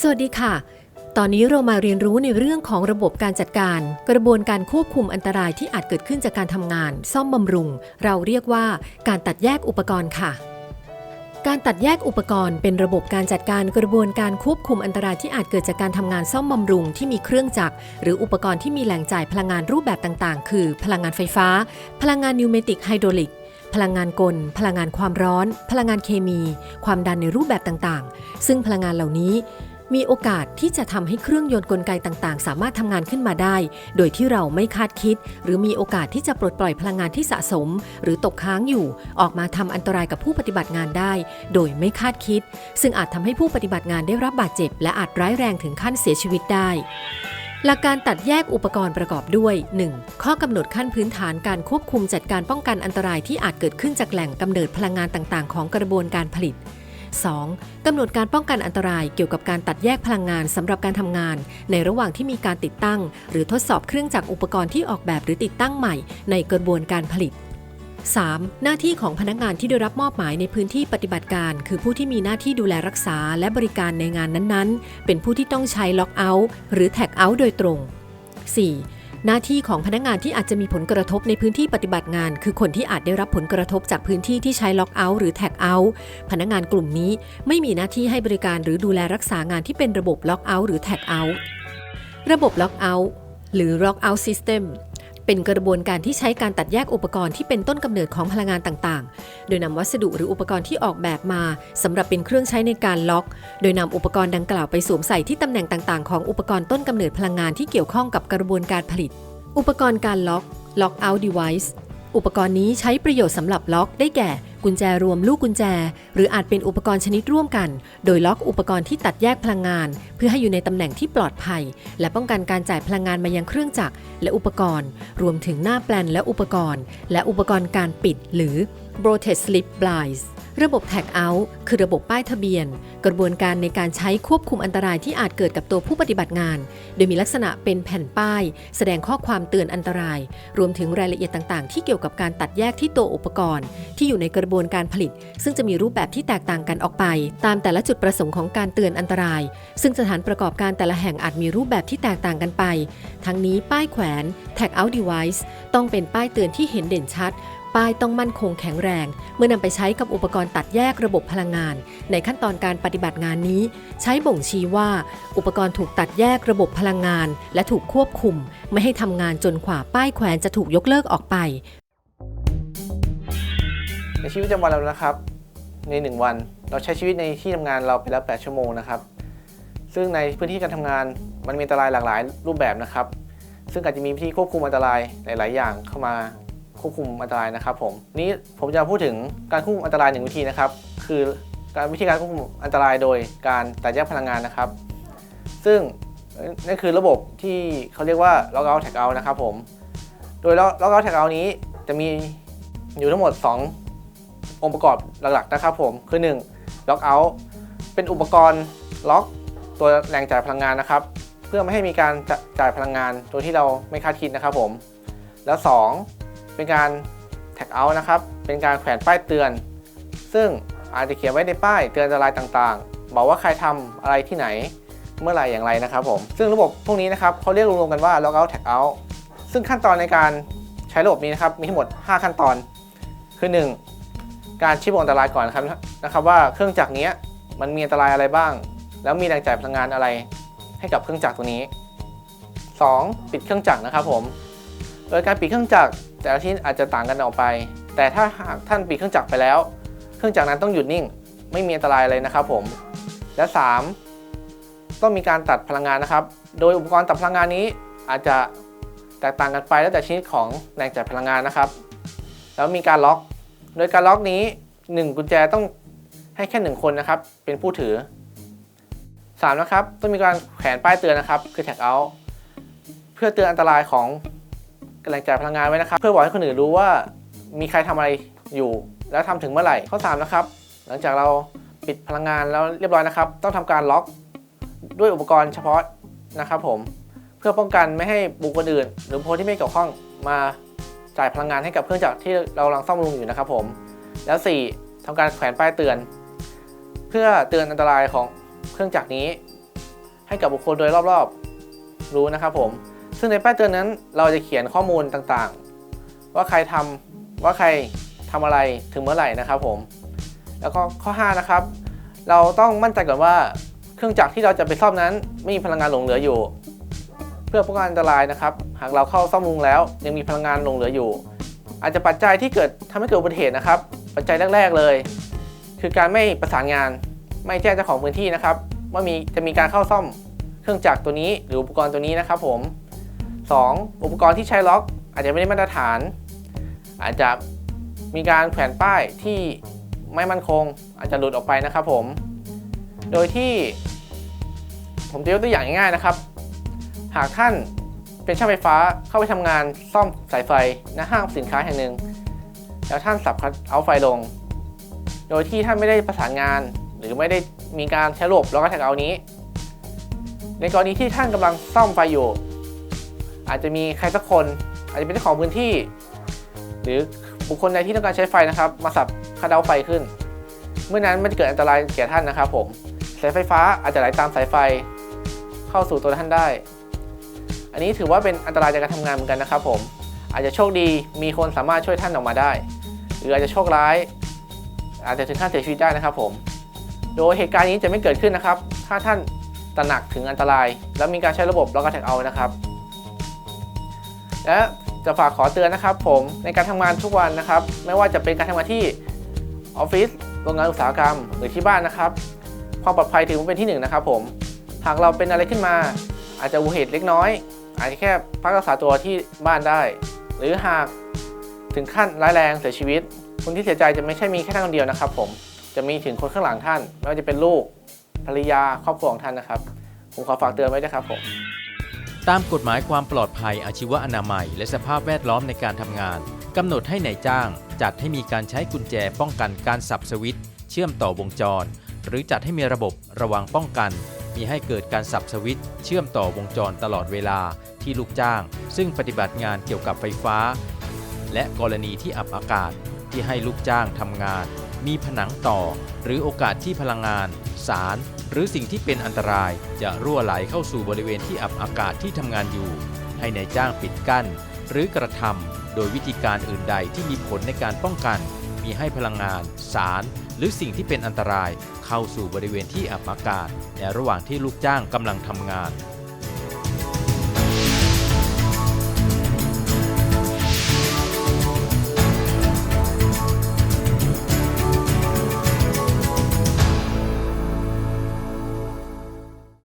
สวัสดีค่ะ ตอนนี้เรามาเรียนรู้ในเรื่องของระบบการจัดการ กระบวนการควบคุมอันตรายที่อาจเกิดขึ้นจากการทำงาน ซ่อมบำรุง เราเรียกว่าการตัดแยกอุปกรณ์ค่ะการตัดแยกอุปกรณ์เป็นระบบการจัดการกระบวนการควบคุมอันตรายที่อาจเกิดจากการทำงานซ่อมบำรุงที่มีเครื่องจักร หรืออุปกรณ์ที่มีแหล่งจ่ายพลังงานรูปแบบต่างๆ คือ พลังงานไฟฟ้า พลังงานนิวเมติกไฮดรอลิก พลังงานกล พลังงานความร้อน พลังงานเคมี ความดันในรูปแบบต่างๆ ซึ่งพลังงานเหล่านี้ มีโอกาสที่จะทำให้เครื่องยนต์กลไกต่างๆ สามารถทำงานขึ้นมาได้ โดยที่เราไม่คาดคิด หรือมีโอกาสที่จะปลดปล่อยพลังงานที่สะสม หรือตกค้างอยู่ ออกมาทำอันตรายกับผู้ปฏิบัติงานได้ โดยไม่คาดคิด ซึ่งอาจทำให้ผู้ปฏิบัติงานได้รับบาดเจ็บ และอาจร้ายแรงถึงขั้นเสียชีวิตได้หลักการตัดแยกอุปกรณ์ประกอบด้วย 1. ข้อกำหนดขั้นพื้นฐานการควบคุมจัดการป้องกันอันตรายที่อาจเกิดขึ้นจากแหล่งกำเนิดพลังงานต่างๆ ของกระบวนการผลิต 2. กำหนดการป้องกันอันตรายเกี่ยวกับการตัดแยกพลังงานสำหรับการทำงาน ในระหว่างที่มีการติดตั้ง หรือทดสอบเครื่องจักรอุปกรณ์ที่ออกแบบหรือติดตั้งใหม่ ในกระบวนการผลิต 3. หน้าที่ของพนักงานที่ได้รับมอบหมายในพื้นที่ปฏิบัติการ คือผู้ที่มีหน้าที่ดูแลรักษาและบริการในงานนั้นๆ เป็นผู้ที่ต้องใช้ล็อกเอาท์หรือแท็กเอาท์โดยตรง 4. หน้าที่ของพนักงานที่อาจจะมีผลกระทบในพื้นที่ปฏิบัติงาน คือคนที่อาจได้รับผลกระทบจากพื้นที่ที่ใช้ล็อกเอาท์หรือแท็กเอาท์พนักงานกลุ่มนี้ไม่มีหน้าที่ให้บริการหรือดูแลรักษางานที่เป็นระบบล็อกเอาท์หรือแท็กเอาท์ระบบล็อกเอาท์หรือ Lock Out System เป็นกระบวนการที่ใช้การตัดแยกอุปกรณ์ที่เป็นต้นกำเนิดของพลังงานต่างๆ โดยนำวัสดุหรืออุปกรณ์ที่ออกแบบมาสำหรับเป็นเครื่องใช้ในการล็อก โดยนำอุปกรณ์ดังกล่าวไปสวมใส่ที่ตำแหน่งต่างๆ ของอุปกรณ์ต้นกำเนิดพลังงานที่เกี่ยวข้องกับกระบวนการผลิต อุปกรณ์การล็อก Lock Out Device อุปกรณ์นี้ใช้ประโยชน์สำหรับล็อกได้แก่ กุญแจรวมลูกกุญแจ หรืออาจเป็นอุปกรณ์ชนิดร่วมกัน โดยล็อกอุปกรณ์ที่ตัดแยกพลังงาน เพื่อให้อยู่ในตำแหน่งที่ปลอดภัย และป้องกันการจ่ายพลังงานมายังเครื่องจักรและอุปกรณ์ รวมถึงหน้าแปลนและอุปกรณ์ และอุปกรณ์การปิด หรือ b r o t e d Slip Blinds ระบบ Tag Out คือระบบป้ายทะเบียน กระบวนการในการใช้ควบคุมอันตรายที่อาจเกิดกับตัวผู้ปฏิบัติงาน โดยมีลักษณะเป็นแผ่นป้าย แสดงข้อความเตือนอันตราย รวมถึงรายละเอียดต่างๆ ที่เกี่ยวกับการตัดแยกที่ตัวอุปกรณ์ ที่อยู่ในกระบวนการผลิต ซึ่งจะมีรูปแบบที่แตกต่างกันออกไป ตามแต่ละจุดประสงค์ของการเตือนอันตราย ซึ่งสถานประกอบการแต่ละแห่งอาจมีรูปแบบที่แตกต่างกันไป ทั้งนี้ป้ายแขวน Tag Out Device ต้องเป็นป้ายเตือนที่เห็นเด่นชัด ป้ายต้องมั่นคงแข็งแรง เมื่อนำไปใช้กับอุปกรณ์ตัดแยกระบบพลังงาน ในขั้นตอนการปฏิบัติงานนี้ ใช้บ่งชี้ว่า อุปกรณ์ถูกตัดแยกระบบพลังงาน และถูกควบคุม ไม่ให้ทำงานจนกว่าป้ายแขวนจะถูกยกเลิกออกไป ในชีวิตประจำวันเรานะครับ ใน 1 วันเราใช้ชีวิตในที่ทำงานเราไปแล้ว 8 ชั่วโมงนะครับ ซึ่งในพื้นที่การทำงานมันมีอันตรายหลากหลายรูปแบบนะครับ ซึ่งอาจจะมีวิธีควบคุมอันตรายหลาย ๆ อย่างเข้ามา ควบคุมอันตรายนะครับผมนี้ผมจะพูดถึงการควบคุมอันตรายหนึ่งวิธีนะครับ คือการวิธีการควบคุมอันตรายโดยการตัดแยกพลังงานนะครับ ซึ่งนั่นคือระบบที่เขาเรียกว่า Lock Out Tag Out นะครับผม โดย Lock Out Tag Out นี้จะมีอยู่ทั้งหมด 2 องค์ประกอบหลักๆนะครับผมคือ 1. Lock Out เป็นอุปกรณ์ล็อกตัวแรงจ่ายพลังงานนะครับ เพื่อไม่ให้มีการจะจ่ายพลังงานโดยที่เราไม่คาดคิดนะครับผม แล้ว 2. เป็นการ Tag Out นะครับ เป็นการแขวนป้ายเตือน ซึ่งอาจจะเขียนไว้ในป้ายเตือนอันตรายต่างๆ บอกว่าใครทำอะไรที่ไหน เมื่อไหร่อย่างไรนะครับผม ซึ่งระบบพวกนี้นะครับเขาเรียกรวมๆกันว่า Lock Out Tag Out ซึ่งขั้นตอนในการใช้ระบบนี้นะครับ มีทั้งหมด 5 ขั้นตอน คือ 1. การชี้บอกอันตรายก่อนนะครับนะครับว่าเครื่องจักรนี้มันมีอันตรายอะไรบ้าง แล้วมีแรงจ่ายพลังงานอะไร ให้กับเครื่องจักรตัวนี้ 2. ปิดเครื่องจักรนะครับผม โดยการปิดเครื่องจักรแต่ละชิ้นอาจจะต่างกันออกไป แต่ถ้าหากท่านปิดเครื่องจักรไปแล้ว เครื่องจักรนั้นต้องหยุดนิ่ง ไม่มีอันตรายเลยนะครับผม และ 3. ต้องมีการตัดพลังงานนะครับ โดยอุปกรณ์ตัดพลังงานนี้อาจจะแตกต่างกันไปแล้วแต่ชนิดของแรงจ่ายพลังงานนะครับ แล้วมีการล็อก โดยการล็อกนี้ 1 กุญแจต้องให้แค่ 1 คนนะครับ เป็นผู้ถือ 3. นะครับ ต้องมีการแขวนป้ายเตือนนะครับ คือ tag out เพื่อเตือนอันตรายของ แรงจ่ายพลังงานไว้นะครับ เพื่อบอกให้คนอื่นรู้ว่ามีใครทำอะไรอยู่ แล้วทำถึงเมื่อไหร่ ข้อ 3 นะครับ หลังจากเราปิดพลังงานแล้วเรียบร้อยนะครับ ต้องทำการล็อกด้วยอุปกรณ์เฉพาะนะครับผมเพื่อป้องกันไม่ให้บุคคลอื่น หรือคคลที่ไม่เกี่ยวข้องมาจ่ายพลังงานให้กับเครื่องจักรที่เรากำลังซ่อมบำรุงอยู่นะครับผม แล้ว 4. ทำการแขวนป้ายเตือน เพื่อเตือนอันตรายของเครื่องจักรนี้ ให้กับบุคคลโดยรอบๆ รู้นะครับผม ซึ่งในป้ายเตือนนั้นเราจะเขียนข้อมูลต่างๆ ว่าใครทำว่าใครทำอะไรถึงเมื่อไหร่นะครับผม แล้วก็ข้อ 5 นะครับ เราต้องมั่นใจก่อนว่าเครื่องจักรที่เราจะไปซ่อมนั้นไม่มีพลังงานหลงเหลืออยู่ เพื่อป้องกันอันตรายนะครับ หากเราเข้าซ่อมบำรุงแล้ว ยังมีพลังงานหลงเหลืออยู่ อาจจะปัจจัยที่เกิดทำให้เกิดอุบัติเหตุนะครับ ปัจจัยแรก ๆเลย คือการไม่ประสานงาน ไม่แจ้งเจ้าของพื้นที่นะครับ ว่ามีจะมีการเข้าซ่อมเครื่องจักรตัวนี้หรืออุปกรณ์ตัวนี้นะครับผม 2. อุปกรณ์ที่ใช้ล็อก อาจจะไม่ได้มาตรฐาน อาจจะมีการแขวนป้ายที่ไม่มั่นคง อาจจะหลุดออกไปนะครับผม โดยที่ ผมจะยกตัวอย่างง่ายๆนะครับ หากท่านเป็นช่างไฟฟ้าเข้าไปทำงานซ่อมสายไฟณห้างสินค้าแห่งหนึ่ง แล้วท่านสับคัทเอาไฟลง โดยที่ท่านไม่ได้ประสานงาน หรือไม่ได้มีการใช้ระบบล็อกแท็กเอานี้ ในกรณีที่ท่านกำลังซ่อมไฟอยู่ อาจจะมีใครสักคน อาจจะเป็นเจ้าของพื้นที่ หรือบุคคลใดที่ต้องการใช้ไฟนะครับ มาสับคัทเอาไฟขึ้น เมื่อนั้นมันจะเกิดอันตรายแก่ท่านนะครับผมสายไฟฟ้าอาจจะไหลตามสายไฟ เข้าสู่ตัวท่านได้ อันนี้ถือว่าเป็นอันตรายจากการทำงานเหมือนกันนะครับ ผม อาจจะโชคดีมีคนสามารถช่วยท่านออกมาได้ หรืออาจจะโชคร้าย อาจจะถึงขั้นเสียชีวิตได้นะครับ ผม โดยเหตุการณ์นี้จะไม่เกิดขึ้นนะครับ ถ้าท่านตระหนักถึงอันตราย และมีการใช้ระบบล็อกแท็กเอานะครับ และจะฝากขอเตือนนะครับผมในการทำงานทุกวันนะครับ ไม่ว่าจะเป็นการทำงานที่ออฟฟิศโรงงานอุตสาหกรรม หรือที่บ้านนะครับ ความปลอดภัยถือว่าเป็นที่หนึ่งนะครับผมหากเราเป็นอะไรขึ้นมา อาจจะอุบัติเหตุเล็กน้อย อาจจะแค่พักรักษาตัวที่บ้านได้ หรือหากถึงขั้นร้ายแรงเสียชีวิต คนที่เสียใจจะไม่ใช่มีแค่ท่านคนเดียวนะครับ ผมจะมีถึงคนข้างหลังท่านไม่ว่าจะเป็นลูกภรรยาครอบครัวของท่านนะครับ ผมขอฝากเตือนไว้ด้วยครับผม ตามกฎหมายความปลอดภัยอาชีวอนามัย และสภาพแวดล้อมในการทำงานกำหนดให้ในายจ้าง จัดให้มีการใช้กุญแจป้องกันการสับสวิตช์เชื่อมต่อวงจร หรือจัดให้มีระบบระวังป้องกันมีให้เกิดการสับสวิตช์เชื่อมต่อวงจรตลอดเวลาที่ลูกจ้าง ซึ่งปฏิบัติงานเกี่ยวกับไฟฟ้า และกรณีที่อับอากาศที่ให้ลูกจ้างทำงาน มีผนังต่อ หรือโอกาสที่พลังงาน สาร หรือสิ่งที่เป็นอันตราย จะรั่วไหลเข้าสู่บริเวณที่อับอากาศที่ทำงานอยู่ ให้ในายจ้างปิดกั้น หรือกระทำโดยวิธีการอื่นใดที่มีผลในการป้องกัน มีให้พลังงาน สาร หรือสิ่งที่เป็นอันตราย เข้าสู่บริเวณที่อับอากาศ ในระหว่างที่ลูกจ้างกำลังทำงาน